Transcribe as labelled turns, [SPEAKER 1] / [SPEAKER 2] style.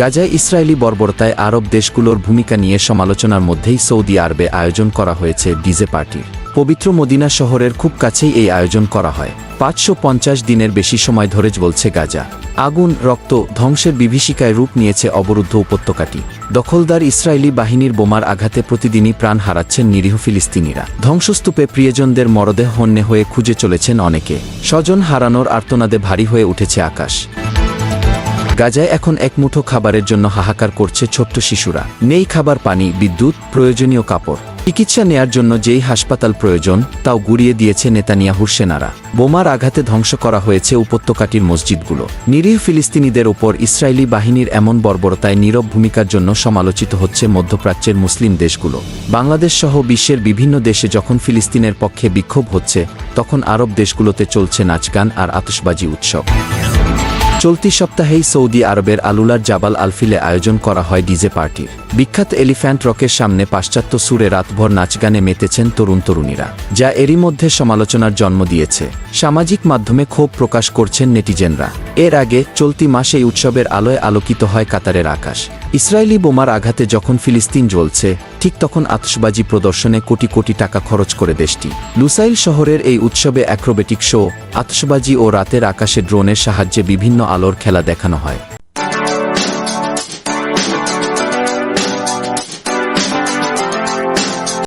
[SPEAKER 1] গাজায় ইসরায়েলি বর্বরতায় আরব দেশগুলোর ভূমিকা নিয়ে সমালোচনার মধ্যেই সৌদি আরবে আয়োজন করা হয়েছে ডিজে পার্টির পবিত্র মদিনা শহরের খুব কাছেই এই আয়োজন করা হয়। পাঁচশো পঞ্চাশ দিনের বেশি সময় ধরে চলছে গাজা। আগুন, রক্ত, ধ্বংসের বিভীষিকায় রূপ নিয়েছে অবরুদ্ধ উপত্যকাটি। দখলদার ইসরায়েলি বাহিনীর বোমার আঘাতে প্রতিদিনই প্রাণ হারাচ্ছেন নিরীহ ফিলিস্তিনিরা। ধ্বংসস্তূপে প্রিয়জনদের মরদেহ হন্যে হয়ে খুঁজে চলেছেন অনেকে। স্বজন হারানোর আর্তনাদে ভারী হয়ে উঠেছে আকাশ। গাজায় এখন এক মুঠো খাবারের জন্য হাহাকার করছে ছোট্ট শিশুরা। নেই খাবার, পানি, বিদ্যুৎ, প্রয়োজনীয় কাপড়। চিকিৎসা নেয়ার জন্য যেই হাসপাতাল প্রয়োজন, তাও গুড়িয়ে দিয়েছে নেতানিয়াহুর সেনারা। বোমার আঘাতে ধ্বংস করা হয়েছে উপত্যকাটির মসজিদগুলো। নিরীহ ফিলিস্তিনিদের ওপর ইসরায়েলি বাহিনীর এমন বর্বরতায় নীরব ভূমিকার জন্য সমালোচিত হচ্ছে মধ্যপ্রাচ্যের মুসলিম দেশগুলো। বাংলাদেশ সহ বিশ্বের বিভিন্ন দেশে যখন ফিলিস্তিনের পক্ষে বিক্ষোভ হচ্ছে, তখন আরব দেশগুলোতে চলছে নাচগান আর আতশবাজি উৎসব। চলতি সপ্তাহেই সৌদি আরবের আলুলার জাবাল আলফিলে আয়োজন করা হয় ডিজে পার্টির। বিখ্যাত এলিফ্যান্ট রকের সামনে পাশ্চাত্য সুরে রাতভর নাচগানে মেতেছেন তরুণ তরুণীরা, যা এরই মধ্যে সমালোচনার জন্ম দিয়েছে। সামাজিক মাধ্যমে ক্ষোভ প্রকাশ করছেন নেটিজেনরা। এর আগে চলতি মাসে এই উৎসবের আলোয় আলোকিত হয় কাতারের আকাশ। ইসরায়েলি বোমার আঘাতে যখন ফিলিস্তিন জ্বলছে, ঠিক তখন আতসবাজি প্রদর্শনে কোটি কোটি টাকা খরচ করে দেশটি। লুসাইল শহরের এই উৎসবে অ্যাক্রোবেটিক শো আতসবাজি ও রাতের আকাশে ড্রোনের সাহায্যে বিভিন্ন আলোর খেলা দেখানো হয়।